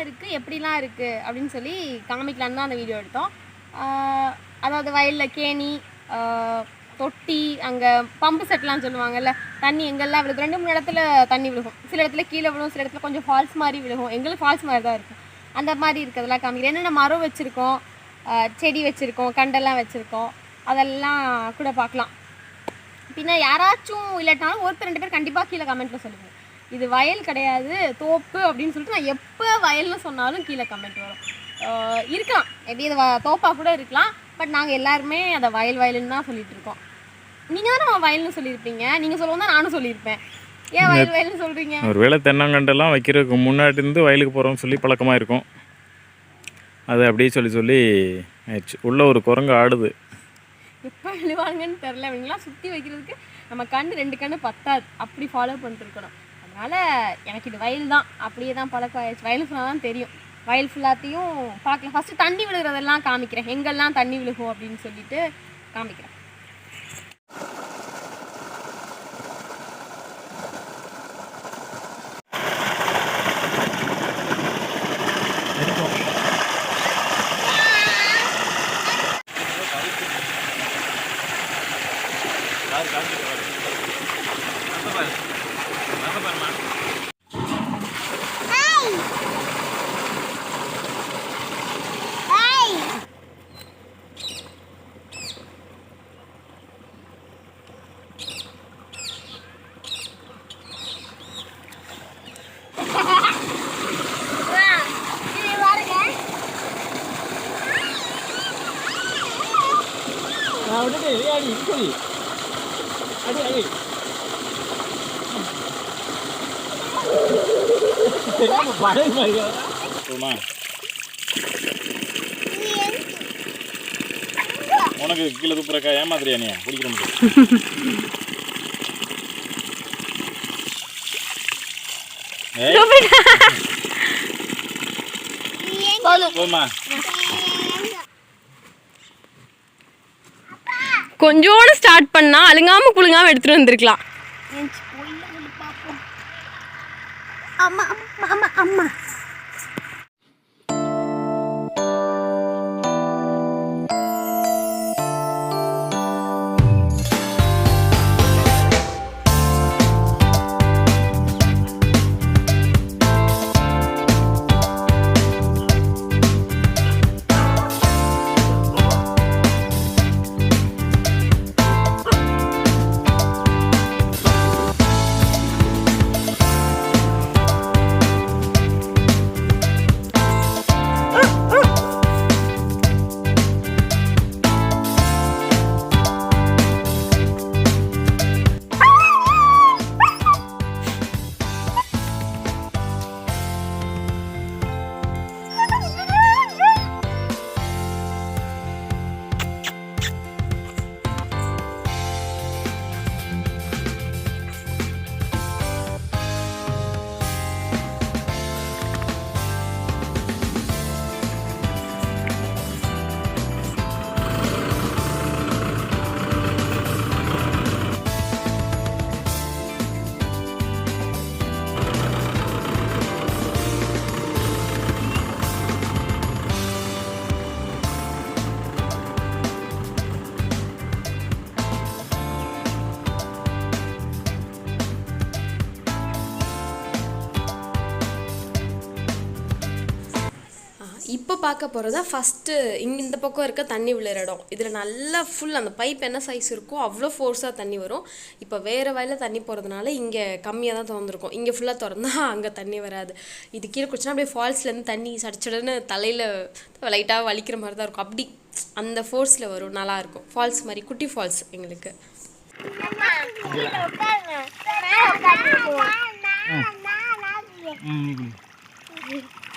என்னெல்லாம் இருக்குது எப்படிலாம் இருக்குது அப்படின்னு சொல்லி காமிக்கலான்னு தான் அந்த வீடியோ எடுத்தோம். அதாவது வயலில் கேணி தொட்டி அங்கே பம்பு செட்லாம் சொல்லுவாங்கல்ல தண்ணி எங்கெல்லாம் விழுகும். ரெண்டு மூணு இடத்துல தண்ணி விழுகும். சில இடத்துல கீழே விழுகும் சில இடத்துல கொஞ்சம் ஃபால்ஸ் மாதிரி விழுகும். எங்களுக்கு ஃபால்ஸ் மாதிரி தான் இருக்கும். அந்த மாதிரி இருக்கிறதெல்லாம் காமிக்கிறேன் என்னென்ன மரம் வச்சுருக்கோம் செடி வச்சுருக்கோம் கண்டெல்லாம் வச்சுருக்கோம் அதெல்லாம் கூட பார்க்கலாம். பின்ன யாராச்சும் இல்லாட்டினாலும் ஒருத்தர் ரெண்டு பேர் கண்டிப்பாக கீழே கமெண்ட்டில் சொல்லுங்கள் இது வயல் கிடையாது தோப்பு அப்படின்னு சொல்லிட்டு நான் எப்போ வயல்னு சொன்னாலும் கீழே கமெண்ட் வரும். இருக்கலாம். எப்படி இது வ- தோப்பா கூட இருக்கலாம். பட் நாங்கள் எல்லாருமே அதை வயல் வயலுன்னு தான் சொல்லிட்டு இருக்கோம். நீங்கள் தானே வயல்னு சொல்லியிருப்பீங்க? நீங்கள் சொல்லுவோம் தான் நானும் சொல்லியிருப்பேன். ஏன் வயல் வயல்னு சொல்கிறீங்க ஒருவேளை தென்னங்கண்டெல்லாம் வைக்கிறதுக்கு முன்னாடி இருந்து வயலுக்கு போகிறோம்னு சொல்லி பழக்கமாக இருக்கும். அது அப்படியே சொல்லி சொல்லி ஆயிடுச்சு. உள்ள ஒரு குரங்கு ஆடுது. எப்போ விழுவாங்கன்னு தெரில இவங்களாம் சுற்றி வைக்கிறதுக்கு நம்ம கண்ணு ரெண்டு கண்ணு பத்தாது. அப்படி ஃபாலோ பண்ணிட்டு இருக்கணும். அதனால் எனக்கு இது வயல் தான். அப்படியே தான் பழக்கம் ஆயிடுச்சு. வயல் ஃபுல்லாக தான் தெரியும். வயல் ஃபுல்லாத்தையும் பார்க்கலாம். ஃபஸ்ட்டு தண்ணி விழுகிறதெல்லாம் காமிக்கிறேன். எங்கெல்லாம் தண்ணி விழுகும் அப்படின்னு சொல்லிட்டு காமிக்கிறேன். போமா உனக்கு கீழே துப்புறக்கா ஏமாத்திரியா நீ? பிடிக்கிற முடியும் ஏய். கொஞ்சோண்டு ஸ்டார்ட் பண்ணால் அழுங்காமல் குழுங்காமல் எடுத்துகிட்டு வந்திருக்கலாம். அம்மா அம்மா அம்மா. பார்க்க போகிறது ஃபஸ்ட்டு இங்கே இந்த பக்கம் இருக்க தண்ணி விழுற இடம். இதில் நல்லா ஃபுல் அந்த பைப் என்ன சைஸ் இருக்கோ அவ்வளோ ஃபோர்ஸாக தண்ணி வரும். இப்போ வேறு வயலில் தண்ணி போகிறதுனால இங்கே கம்மியாக தான் திறந்துருக்கும். இங்கே ஃபுல்லாக திறந்தா அங்கே தண்ணி வராது. இது கீழே குடிச்சுன்னா அப்படியே ஃபால்ஸ்லேருந்து தண்ணி சடிச்சடன்னு தலையில் லைட்டாக வலிக்கிற மாதிரி தான் இருக்கும். அப்படி அந்த ஃபோர்ஸில் வரும். நல்லாயிருக்கும் ஃபால்ஸ் மாதிரி குட்டி ஃபால்ஸ் எங்களுக்கு. ம்.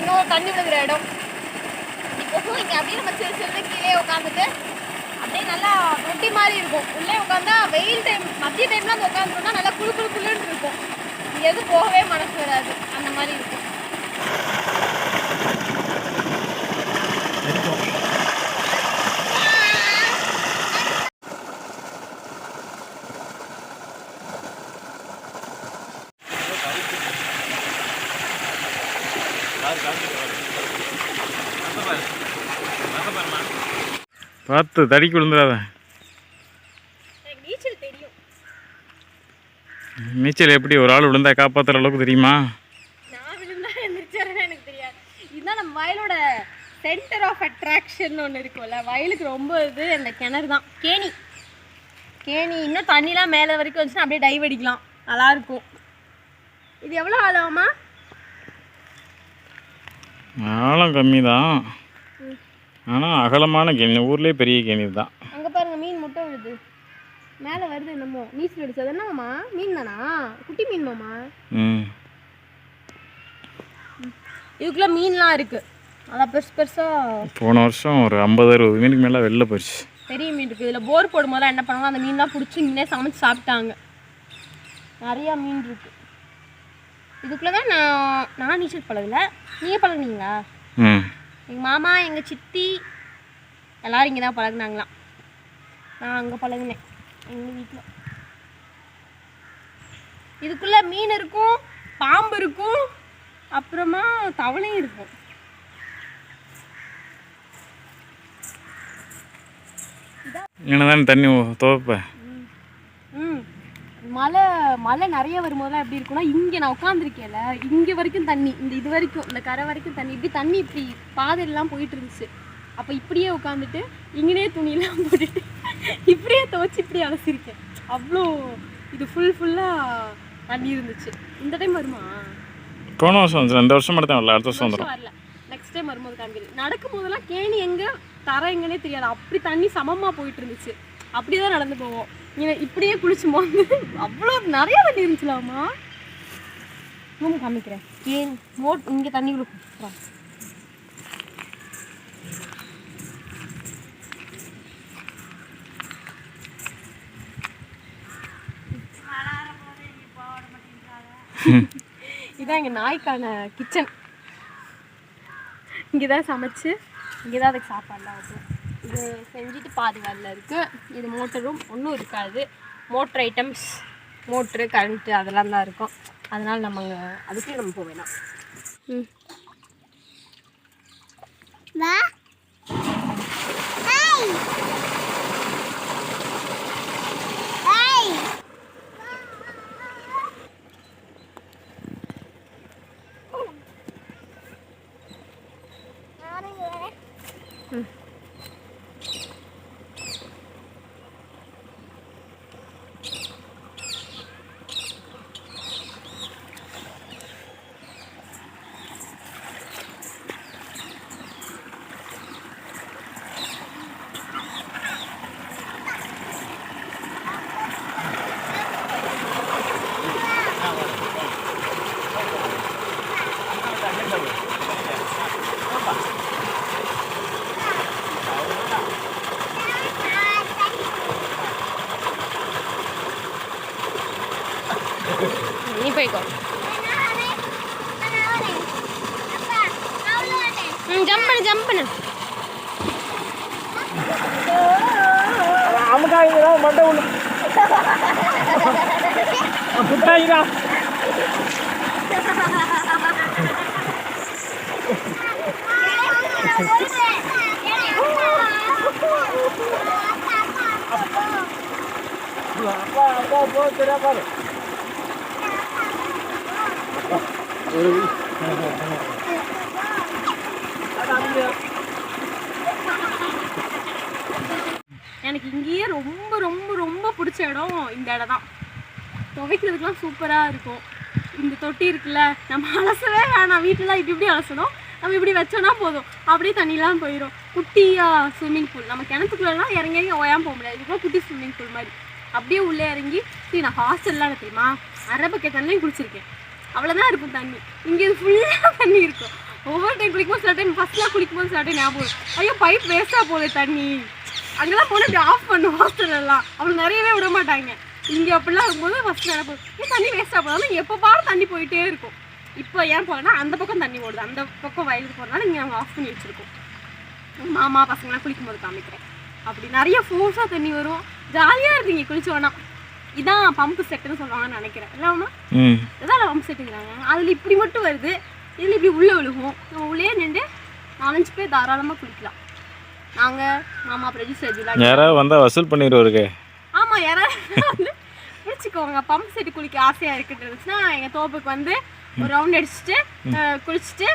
இன்னொரு தண்ணி விழுகிற இடம். இப்போ இங்கே அப்படியே நம்ம சிறு சிறு கீழே உட்காந்துட்டு அப்படியே நல்லா ரொட்டி மாதிரி இருக்கும். உள்ளே உட்காந்தா வெயில் டைம் மத்திய டைம்ல வந்து உட்காந்துட்டோம்னா நல்லா குழு குழு குழுன்னு இருக்கும். எது போகவே மனசு வராது. அந்த மாதிரி இருக்கும் பார்த்து தடிக்கு விழுந்துடாத எனக்கு நீச்சல் தெரியும் நீச்சல் எப்படி ஒரு ஆள் விழுந்தா காப்பாற்றுற அளவுக்கு தெரியுமா? நான் விழுந்தா எந்திரிச்சாருன்னு எனக்கு தெரியாது. இதுதான் நம்ம வயலோட சென்டர் ஆஃப் அட்ராக்ஷன் ஒன்று இருக்கும்ல. வயலுக்கு ரொம்ப இது அந்த கிணறு தான். கேணி. கேணி இன்னும் தண்ணிலாம் மேலே வரைக்கும் வந்துச்சுன்னா அப்படியே டைவ் அடிக்கலாம். நல்லா இருக்கும் இது எவ்வளோ ஆழமா ஆழம் கம்மி தான் ஆனால் அகலமான கேணி ஊர்லேயே பெரிய கேணி தான். அங்கே பாருங்க மீன் முட்டை விழுது. மேலே வருது என்னமோ? நீச்சல் அடிச்சது என்னமாம்மா? மீன் தானா? குட்டி மீன் மாமா ம். இதுக்குள்ளே மீன்லாம் இருக்குது அதான் பெருசு பெருசாக போன வருஷம் ஒரு ஐம்பது அறுபது மீனுக்கு மேலே வெளில போயிடுச்சு பெரிய மீன் இருக்குது இதில் போர் போடும்போது என்ன பண்ணுவாங்க? அந்த மீன்லாம் பிடிச்சி இன்னே சமைச்சு சாப்பிட்டாங்க. நிறையா மீன் இருக்குது இதுக்குள்ளே தான் நான் நான் நீச்சல் பழகல. நீங்கள் பழகுனீங்களா? ம். எங்கள் மாமா எங்கள் சித்தி எல்லாரும் இங்கே தான் பழகுனாங்களாம். நான் அங்கே பழகுனேன். எங்கள் வீட்டில் இதுக்குள்ளே மீன் இருக்கும் பாம்பு இருக்கும் அப்புறமா தவளையும் இருக்கும். என்னதான் தண்ணி துவைப்ப? ம். மழை மழை நிறைய வரும்போதெல்லாம் எப்படி இருக்கும்னா இங்கே நான் உட்காந்துருக்கேன்ல இங்கே வரைக்கும் தண்ணி இந்த இது வரைக்கும் இந்த கரை வரைக்கும் தண்ணி இப்படி தண்ணி இப்படி பாதையெல்லாம் போயிட்டு இருந்துச்சு. அப்போ இப்படியே உட்காந்துட்டு இங்கனே துணியெல்லாம் போட்டுட்டு இப்படியே துவைச்சி இப்படியே அலசிருக்கேன். அவ்வளோ இது ஃபுல் ஃபுல்லாக தண்ணி இருந்துச்சு. இந்த டைம் வருமா? போன வருஷம் வந்துச்சு. இந்த வருஷம் மட்டும் வரல. அடுத்த வருஷம் வந்துடும் வரல. நெக்ஸ்ட் டைம் வரும்போது காமிக்கிறேன். நடக்கும் போதெல்லாம் கேணி எங்க தர எங்கன்னே தெரியாது. அப்படி தண்ணி சமமா போயிட்டு இருந்துச்சு. அப்படியே தான் நடந்து போவோம். இங்க இப்படியே குளிச்சு போது அவ்வளோ நிறைய தண்ணி இருந்துச்சுலாமா? ரூம் காமிக்கிறேன். ஏன் மோட் இங்கே தண்ணி கொடுக்கும் இதான் எங்கள் நாய்க்கான கிச்சன் இங்கே தான் சமைச்சு இங்கே தான் அதுக்கு சாப்பாடுலாம் வைப்போம். இது செஞ்சுட்டு பாதி இருக்குது இது மோட்டரும் ஒன்றும் இருக்காது. மோட்ரு ஐட்டம்ஸ் மோட்ரு கரண்ட்டு அதெல்லாம் தான் இருக்கும். அதனால் நம்ம அங்கே அதுக்கே நம்ம போக வேணாம். ம். வா ஹாய் ஹாய் நீ போய்க்கோ ம் ஜம்ப் பண்ணு ஜம்ப் பண்ணு அமுக்காயிரா மண்டை உள்ள புட்டாயிரா அப்பா அப்பா போ தெரியா பாரு எனக்கு இங்கேயே ரொம்ப ரொம்ப ரொம்ப பிடிச்ச இடம் இந்த இடம் தான் துவைக்கிறதுக்குலாம் சூப்பராக இருக்கும். இந்த தொட்டி இருக்குல்ல நம்ம அலசவே வேணாம். வீட்டிலாம் இப்படி இப்படி அலசணும். நம்ம இப்படி வச்சோன்னா போதும். அப்படியே தண்ணிலாம் போயிடும் குட்டியா ஸ்விம்மிங் பூல் நம்ம கிணத்துக்குள்ளலாம் இறங்கி ஓயாமல் ஓயாம போக முடியாது. இதுக்குள்ள குட்டி ஸ்விம்மிங் பூல் மாதிரி. அப்படியே உள்ளே இறங்கி சரி நான் ஹாஸ்டல்லாம் தெரியுமா அரை பக்கெட் தண்ணியும் குளிச்சிருக்கேன். அவ்வளோதான் இருக்கும் தண்ணி. இங்கே ஃபுல்லாக தண்ணி இருக்கும். ஒவ்வொரு டைம் குளிக்கும்போது சில டைம் ஃபஸ்ட்லாம் குளிக்கும்போது சில டைம் ஞாபகம் ஐயோ பைப் வேஸ்ட்டாக போகுது தண்ணி. அங்கெல்லாம் போனால் இப்படி ஆஃப் பண்ணும் ஹாஸ்டல்லாம் அவ்வளோ நிறையவே விட மாட்டாங்க. இங்கே அப்படிலாம் இருக்கும்போது ஃபஸ்ட் நினைப்போம் ஏன் தண்ணி வேஸ்ட்டாக போதாலும் எப்போ பாரு தண்ணி போயிட்டே இருக்கும். இப்போ ஏன் போகலன்னா அந்த பக்கம் தண்ணி ஓடுது. அந்த பக்கம் வயலுக்கு போகிறதுனால இங்கே அவங்க ஆஃப் பண்ணி வச்சுருக்கோம். மாமா பசங்களாம் குளிக்கும்போது காமிக்கிறேன். அப்படி நிறைய ஃபோர்ஸாக தண்ணி வரும். ஜாலியாக இருந்தீங்க குளிச்சோன்னா இதான் பம்பு செட்டுன்னு சொல்லுவாங்கன்னு நினைக்கிறேன். இல்லாமா இதான் பம்பு செட்டுங்கிறாங்க அதில் இப்படி மட்டும் வருது. இதில் இப்படி உள்ளே விழுகும். நம்ம உள்ளே நின்று நாலஞ்சு பேர் தாராளமாக குளிக்கலாம். நாங்கள் மாமா பிரஜி செஜுலாம் யாராவது வந்தால் வசூல் பண்ணிடுவாருங்க ஆமாம் யாராவது வந்து பிடிச்சிக்கோங்க பம்ப் செட்டு குளிக்க ஆசையாக இருக்குன்றதுச்சுன்னா எங்கள் தோப்புக்கு வந்து ஒரு ரவுண்ட் அடிச்சுட்டு குளிச்சுட்டு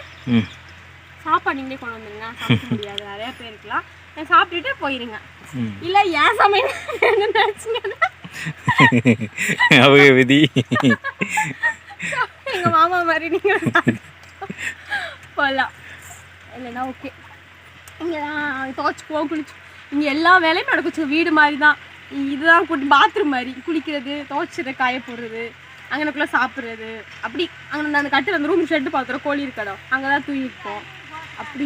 சாப்பாடு நீங்களே கொண்டு வந்துருங்க. சாப்பிட முடியாது. நிறைய பேர் இருக்கலாம். சாப்பிட்டுட்டு போயிருங்க. இல்லை ஏன் சமையல் அவங்க விதி. எங்கள் மாமா மாதிரி நீங்கள் போகலாம் இல்லைன்னா ஓகே இங்கே தான் துவச்சிக்குவோம் குளிச்சு. இங்கே எல்லா வேலையும் நடக்கும் வீடு மாதிரி தான் இதுதான் குட்டி பாத்ரூம் மாதிரி. குளிக்கிறது துவைச்சிட காய போடுறது அங்கனக்குள்ளே சாப்பிட்றது. அப்படி அங்கே அந்த கட்டில் அந்த ரூம் ஷெட்டு பார்த்துறோம் கோழி இருக்கடம் அங்கே தான் தூங்கிப்போம். அப்படி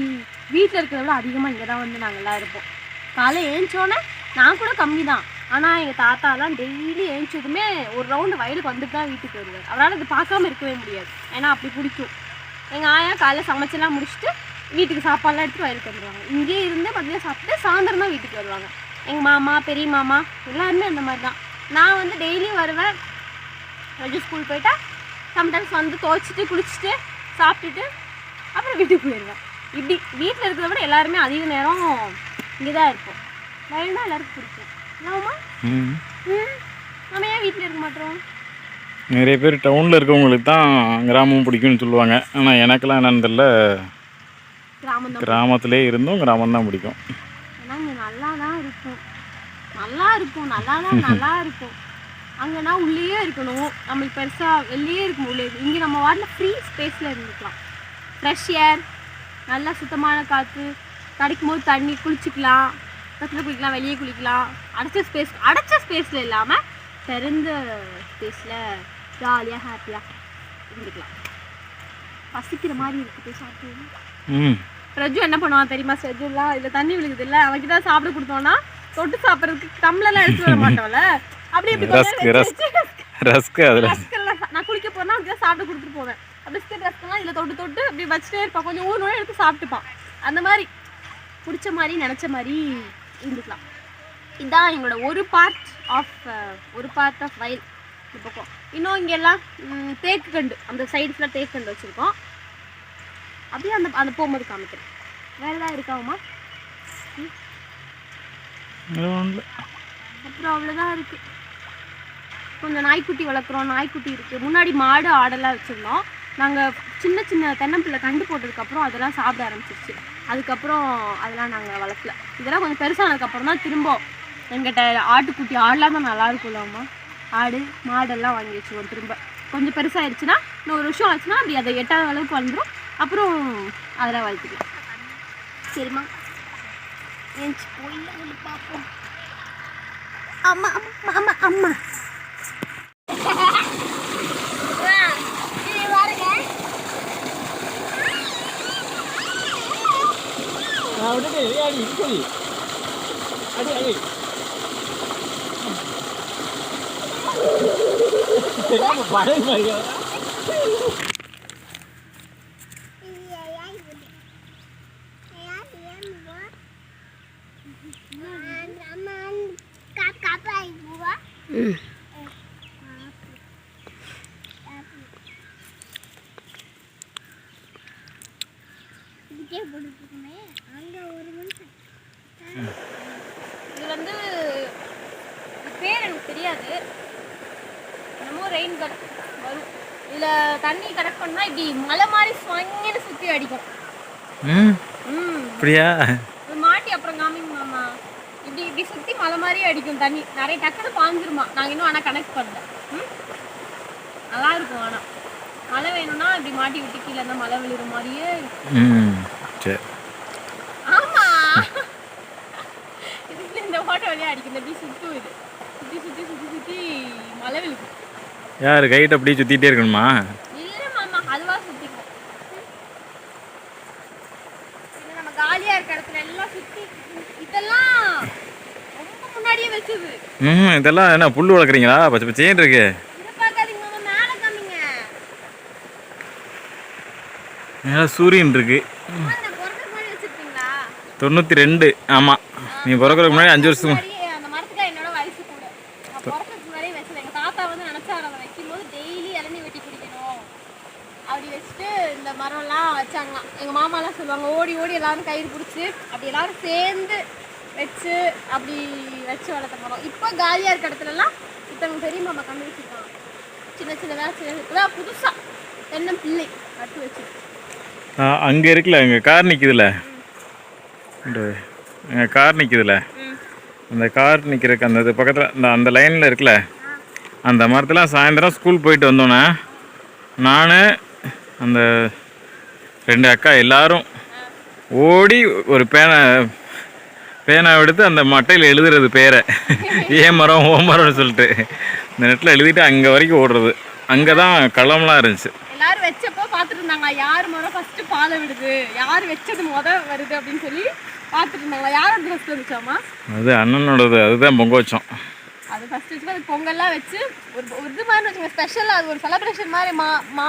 வீட்டில் இருக்கிறத விட அதிகமாக இங்கே தான் வந்து நாங்கள்லாம் இருப்போம். காலை ஏஞ்சோன்னே நான் கூட கம்மி தான் ஆனால் எங்கள் தாத்தாலாம் டெய்லி ஏஞ்சதுமே ஒரு ரவுண்டு வயலுக்கு வந்துட்டு தான் வீட்டுக்கு வருவார். அவரால் அது பார்க்காம இருக்கவே முடியாது. ஏன்னா அப்படி பிடிக்கும். எங்கள் ஆயா காலைல சமைச்செல்லாம் முடிச்சுட்டு வீட்டுக்கு சாப்பாடுலாம் எடுத்து வயலுக்கு வந்துடுவாங்க இங்கேயே இருந்து மதியம் சாப்பிட்டு சாயந்தரம் தான் வீட்டுக்கு வருவாங்க. எங்கள் மாமா பெரிய மாமா எல்லாருமே அந்த மாதிரி தான் நான் வந்து டெய்லியும் வருவேன். ரஜு ஸ்கூல் போயிட்டா சம்டைம்ஸ் வந்து துவைச்சிட்டு குளிச்சுட்டு சாப்பிட்டுட்டு அப்புறம் வீட்டுக்கு போயிடுவேன் இப்படி வீட்டில் இருக்கிறத விட எல்லாருமே அதிக நேரம் இங்கே தான் இருப்போம். வயல் தான் எல்லாருக்கும் பிடிக்கும். இல்லாமா ம். நம்ம ஏன் வீட்டில் இருக்க மாட்டோம்? நிறைய பேர் டவுனில் இருக்கவங்களுக்கு தான் கிராமம் பிடிக்கும்னு சொல்லுவாங்க. ஆனால் எனக்கெல்லாம் என்னன்னு தெரியல. கிராமத்திலே இருந்தும் கிராமம் தான் பிடிக்கும் நல்லா தான் இருக்கும். நல்லா இருக்கும் நல்லா தான் நல்லா இருக்கும். அங்கேனா உள்ளேயே இருக்கணும். நம்மளுக்கு பெருசாக வெளியே இருக்கும் உள்ளே இங்கே நம்ம வாட்டில் ஃப்ரீ ஸ்பேஸில் இருந்துக்கலாம். ஃப்ரெஷ் ஏர் நல்லா சுத்தமான காற்று கிடைக்கும் போது தண்ணி குளிச்சுக்கலாம் பக்கத்தில் குளிக்கலாம் வெளியே குளிக்கலாம். அடைச்ச ஸ்பேஸ் அடைச்ச ஸ்பேஸில் இல்லாமல் திறந்த ஸ்பேஸில் ஜாலியாக ஹாப்பியாக இருந்துக்கலாம். பசிக்கிற மாதிரி இருக்குது சாப்பிட்டு. ம். ரஜு என்ன பண்ணுவான் தெரியுமா செஜுலாம் இதுல தண்ணி விழுகுது இல்ல அவன்கிட்ட தான் சாப்பிட கொடுத்தோம்னா தொட்டு சாப்பிட்றதுக்கு டம்ளர்லாம் எடுத்து வர மாட்டோம்ல. அப்படி ரஸ்கெல்லாம் நான் குளிக்க போனா அவனுக்கு சாப்பிட்டு கொடுத்துட்டு போவேன். பிஸ்கட் ரஸ்கெல்லாம் இதுல தொட்டு தொட்டு அப்படி வச்சுட்டே இருப்பான். கொஞ்சம் ஊர் எடுத்து சாப்பிட்டுப்பான். அந்த மாதிரி பிடிச்ச மாதிரி நினச்ச மாதிரி இருந்துக்கலாம். இதுதான் எங்களோட ஒரு பார்ட் ஆஃப் ஒரு பார்ட் ஆஃப் வயல் இந்த பக்கம். இன்னும் இங்கெல்லாம் தேக்கு கண்டு அந்த சைடு ஃபுல்லாக தேக்கு கண்டு வச்சுருக்கோம். அப்படியே அந்த அந்த போகும்போது காமிக்கிறேன். வேறு ஏதாவது இருக்காவுமா அப்புறம் அவ்வளோதான் இருக்குது கொஞ்சம் நாய்க்குட்டி வளர்க்குறோம். நாய்க்குட்டி இருக்குது முன்னாடி மாடு ஆடெல்லாம் வச்சுருந்தோம். நாங்கள் சின்ன சின்ன தென்னம்பிள்ளை கண்டு போட்டதுக்கப்புறம் அதெல்லாம் சாப்பிட ஆரம்பிச்சிருச்சு. அதுக்கப்புறம் அதெல்லாம் நாங்கள் வளர்க்கல. இதெல்லாம் கொஞ்சம் பெருசானதுக்கப்புறம் தான் திரும்ப எங்கிட்ட ஆட்டுக்குட்டி ஆடெலாம் தான் நல்லா ஆடு மாடெல்லாம் வாங்கி வச்சுருவோம் திரும்ப. கொஞ்சம் பெருசாகிடுச்சுன்னா இன்னும் ஒரு வருஷம் ஆச்சுன்னா அப்படி அதை எட்டாவது அளவுக்கு வந்துடும் அப்புறம் அதெல்லாம் வளர்த்துக்கலாம். சரிம்மா. ஏஞ்சி போய் பார்ப்போம். அம்மா அம்மா அம்மா அம்மா. 어디 내 야리 이거리 아니 아니 내가 뭐 말해 말이야 இது வந்து இது பேர் எனக்கு தெரியாது. என்னமோ ரெயின் கன் வரும். இதில் தண்ணி கரெக்ட் பண்ணால் இப்படி மலை மாதிரி ஸ்வங்கின்னு சுற்றி அடிக்கும். ம்? ம். அப்படியா? இது மாட்டி அப்புறம் காமிங்க மாமா. இப்படி இப்படி சுத்தி மலை மாதிரியே அடிக்கும் தண்ணி. நிறைய டக்குனு பாஞ்சிருமா. நாங்க இன்னும் ஆனா கனெக்ட் பண்ணல. ம்? நல்லா இருக்கும் ஆனா. மழை வேணும்னா இப்படி மாட்டி விட்டு கீழே இருந்தா மழை விழுற மாதிரியே. ம் சரி ஆமா. இதுல இந்த ஓட்ட வழியா அடிக்கும் இப்படி சுத்தும் இது சுத்தி சுத்தி சுத்தி சுத்தி மழை விழுக்கும் யார் கைட்டு அப்படியே சுற்றிட்டே இருக்கணுமா? இல்ல மாமா அதுவா சுத்திக்கும். இது நம்ம காலியா இருக்க இடத்துல எல்லாம் சுத்தி இதெல்லாம் ரொம்ப முன்னாடியே வச்சது. ம் இதெல்லாம் என்ன புல் வளர்க்குறீங்களா? பச்சை பச்சைன்னு இருக்கு இதை பார்க்காதீங்க மாமா மேல காமிங்க மேலே சூரியன் இருக்கு. முன்னாடி வச்சிருக்கீங்களா தொண்ணூற்றி ரெண்டு. ஆமாம் நீ பிறக்கிறதுக்கு முன்னாடி அஞ்சு வருஷம் அந்த மரத்துக்கு என்னோட கூட. முன்னாடியே எங்க தாத்தா வந்து அதை வைக்கும்போது வெட்டி குடிக்கணும். அப்படி வச்சுட்டு இந்த மரம்லாம் வச்சாங்களாம். எங்க மாமாலாம் சொல்லுவாங்க ஓடி ஓடி எல்லாரும் கயிறு பிடிச்சி அப்படி எல்லாரும் சேர்ந்து வச்சு அப்படி வச்சு வளர்த்த மரம். இப்போ காலியா இருக்க இடத்துலலாம் இப்போ எங்க பெரிய மாமா கண்டு சின்ன சின்னதாக சின்ன புதுசா தென்னம் பிள்ளை நட்டு வச்சு அங்கே இருக்குல்ல எங்கள் கார் நிற்குதுல அங்கே கார் நிற்குதுல அந்த கார் நிற்கிறக்கு அந்த இது பக்கத்தில் அந்த அந்த லைனில் இருக்குல்ல? அந்த மரத்தில் சாயந்தரம் ஸ்கூல் போயிட்டு வந்தோன்னே நான் அந்த ரெண்டு அக்கா எல்லாரும் ஓடி ஒரு பேனை பேனா எடுத்து அந்த மட்டையில் எழுதுறது பேரை. ஏ மரம் ஓ மரம்னு சொல்லிட்டு. இந்த நெட்டில் எழுதிட்டு அங்கே வரைக்கும் ஓடுறது. அங்கே தான் களம்லாம் இருந்துச்சு எல்லாரும் வச்சப்போ பார்த்துட்டு இருந்தாங்க யார் முறை ஃபர்ஸ்ட் பாலை விடுது. யார் வச்சது முத வருது அப்படின்னு சொல்லி பார்த்துட்டு இருந்தாங்களா? யாரோட ஃபர்ஸ்ட் வந்துச்சாமா அது அண்ணனோடது அதுதான் பொங்க வச்சோம். அது ஃபர்ஸ்ட் வச்சு அது பொங்கல்லாம் வச்சு ஒரு ஒரு இது மாதிரி வச்சுங்க ஸ்பெஷலாக அது ஒரு செலிப்ரேஷன் மாதிரி மா மா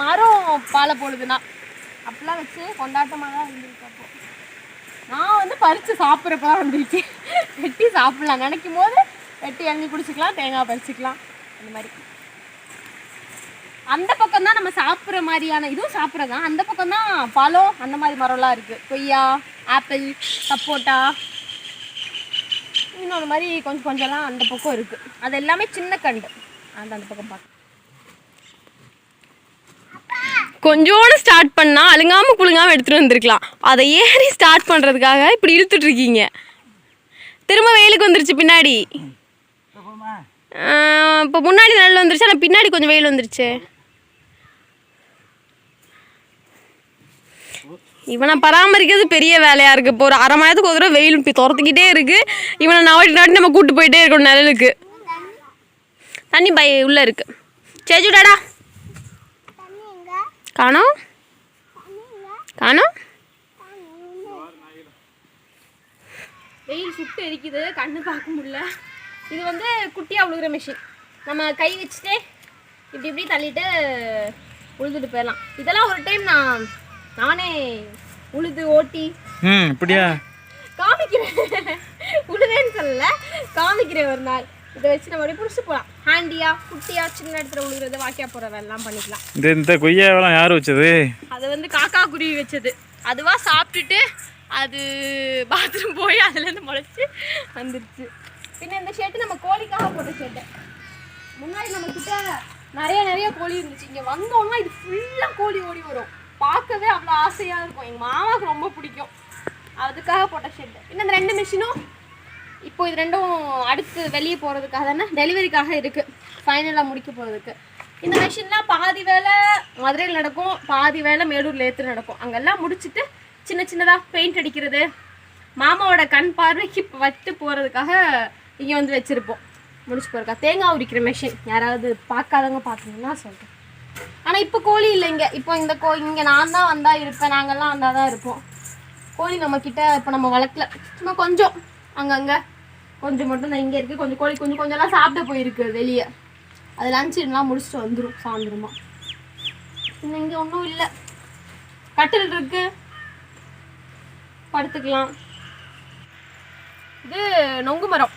மரம் பாலை போடுதுன்னா. அப்படிலாம் வச்சு கொண்டாட்டமாக தான் இருந்திருக்கு அப்போ. நான் வந்து பறித்து சாப்பிட்றப்ப தான் வந்திருக்கேன். வெட்டி சாப்பிடலாம். நினைக்கும் போது வெட்டி இளநி குடிச்சிக்கலாம் தேங்காய் பறிச்சுக்கலாம். அந்த மாதிரி. அந்த பக்கம் தான் நம்ம சாப்பிட்ற மாதிரியான இதுவும் சாப்பிட்றதான் அந்த பக்கம் தான் பழம் அந்த மாதிரி மரம்லாம் இருக்குது கொய்யா ஆப்பிள் சப்போட்டா இன்னொரு மாதிரி கொஞ்சம் கொஞ்சம்லாம் அந்த பக்கம் இருக்குது அது எல்லாமே சின்ன கண்டு. அந்த அந்த பக்கம் பார்க்க கொஞ்சோண்டு ஸ்டார்ட் பண்ணா அழுங்காம குலுங்காம எடுத்துட்டு வந்திருக்கலாம். அதை ஏறி ஸ்டார்ட் பண்றதுக்காக இப்படி இழுத்துட்டு இருக்கீங்க. திரும்ப வெயிலுக்கு வந்துருச்சு பின்னாடி. இப்போ முன்னாடி நல்ல வந்துருச்சு ஆனால் பின்னாடி கொஞ்சம் வெயில் வந்துருச்சு. இவனை பராமரிக்கிறது பெரிய வேலையா இருக்கு. இப்போ ஒரு அரை மணி நேரத்துக்கு ஒரு தடவை வெயில் துரத்துக்கிட்டே இருக்கு. இவனை நவாட்டி நாட்டி நம்ம கூட்டு போயிட்டே இருக்கணும் நிழலுக்கு. தண்ணி பை உள்ள இருக்கு. சேஜுடாடா காணோம். காணோம். வெயில் சுட்டு எரிக்குது. கண்ணு பார்க்க முடியல. இது வந்து குட்டியாக உழுகுற மிஷின் நம்ம கை வச்சுட்டே இப்படி இப்படி தள்ளிட்டு உழுதுட்டு போயிடலாம். இதெல்லாம் ஒரு டைம் நான் நானே உழுது ஓட்டி. ம் இப்படியா? காமிக்கிறேன். உழுவேன்னு சொல்லல. காமிக்கிறேன் ஒரு நாள். இதை வச்சு நம்ம அப்படியே பிடிச்சிட்டு போகலாம் ஹேண்டியா குட்டியா சின்ன இடத்துல உழுகுறது வாக்கியா போகிற எல்லாம் பண்ணிக்கலாம். இந்த இந்த கொய்யாவெல்லாம் யார் வச்சது? அது வந்து காக்கா குருவி வச்சது. அதுவா சாப்பிட்டுட்டு அது பாத்ரூம் போய் அதுலேருந்து முளைச்சி வந்துருச்சு. பின்ன இந்த ஷர்ட்டு நம்ம கோழிக்காக போட்ட ஷர்ட்டு. முன்னாடி நம்ம கிட்ட நிறைய நிறைய கோழி இருந்துச்சு. இங்கே வந்தோம்னா இது ஃபுல்லாக கோழி ஓடி வரும். பார்க்கவே அவ்வளோ ஆசையாக இருக்கும். எங்கள் மாமாவுக்கு ரொம்ப பிடிக்கும். அதுக்காக போட்ட ஷெட்டு இன்னும் இந்த ரெண்டு மிஷினும் இப்போ இது ரெண்டும் அடுத்து வெளியே போகிறதுக்காக தானே டெலிவரிக்காக இருக்குது ஃபைனலாக முடிக்க போகிறதுக்கு இந்த மிஷின்லாம் பாதி வேலை மதுரையில் நடக்கும் பாதி வேலை மேலூரில் ஏற்று நடக்கும். அங்கெல்லாம் முடிச்சுட்டு சின்ன சின்னதாக பெயிண்ட் அடிக்கிறது மாமாவோட கண் பார்வைக்கு வட்டு போகிறதுக்காக இங்கே வந்து வச்சுருப்போம். முடிச்சு போயிருக்கா தேங்காய் உரிக்கிற மிஷின் யாராவது பார்க்காதவங்க பார்த்தீங்கன்னா சொல்கிறேன் ஆனால் இப்போ கோழி இல்லை இங்கே. இப்போ இந்த கோ இங்கே நான் தான் வந்தால் இருப்பேன். நாங்கள்லாம் வந்தால் தான் இருப்போம். கோழி நம்ம கிட்ட இப்போ நம்ம வளர்க்கல. சும்மா கொஞ்சம். அங்கங்கே. கொஞ்சம் மட்டும் தான் இங்கே இருக்குது கொஞ்சம் கோழி கொஞ்சம் கொஞ்சம்லாம் சாப்பிட போயிருக்கு வெளியே. அது லஞ்சுலாம் முடிச்சுட்டு வந்துடும் சாயந்தரமா. இன்னும் இங்கே ஒன்றும் இல்லை. கட்டில் இருக்கு. படுத்துக்கலாம். இது நொங்கு மரம்.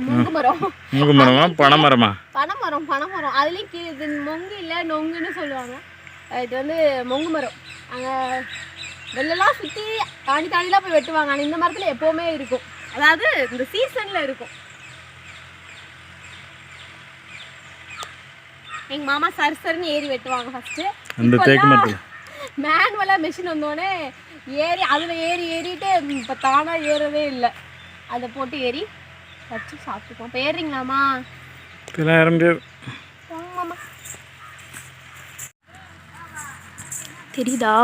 நொங்கு மரம் மூக்கு மரமா பனை மரமா பனைமரம் பனைமரம். அதுலேயும் கீழே இது மொங்கு இல்லை நொங்குன்னு சொல்லுவாங்க. இது வந்து மொங்கு மரம் அங்கே வெளிலலாம் சுற்றி தாண்டி தாண்டிலாம் போய் வெட்டுவாங்க. ஆனால் இந்த மரத்தில் எப்போவுமே இருக்கும். அதாவது இந்த சீசனில் இருக்கும். எங்கள் மாமா சரி சரின்னு ஏறி வெட்டுவாங்க ஃபஸ்ட்டு அந்த தேக்கு மரத்தில். மேனுவலாக மிஷின் வந்தோடனே ஏறி அதில் ஏறி ஏறிட்டு இப்போ தானாக ஏறவே இல்லை. அதை போட்டு ஏறி வச்சு சாப்பிட்டுப்போம் இப்போ ஏறுறீங்களாம்மா? இதெல்லாம் ஏற முடியாது. போங்கம்மா. தெரியுதா?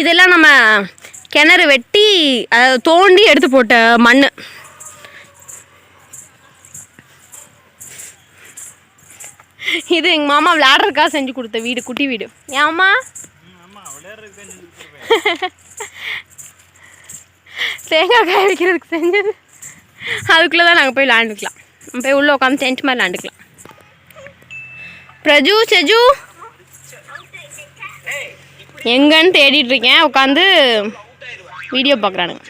இதெல்லாம் நம்ம கிணறு வெட்டி தோண்டி எடுத்து போட்ட மண் இது எங்கள் மாமா விளையாடுறதுக்காக செஞ்சு கொடுத்த வீடு குட்டி வீடு. ஏம்மா? தேங்காய் காய வைக்கிறதுக்கு செஞ்சது. அதுக்குள்ளே தான் நாங்கள் போய் விளாண்டுக்கலாம். போய் உள்ளே உட்காந்து டென்ட் மாதிரி விளாண்டுக்கலாம். பிரஜு செஜு. எங்கன்னு தேடிட்டு இருக்கேன். உட்காந்து வீடியோ பார்க்குறானுங்க.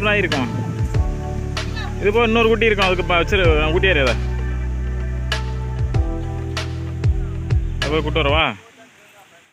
இன்னொரு நாய் இருக்கும். இது போக இன்னொரு குட்டி இருக்கும். அதுக்கு வச்சிரு குட்டி அறியாத போய் கூட்டு வரவா?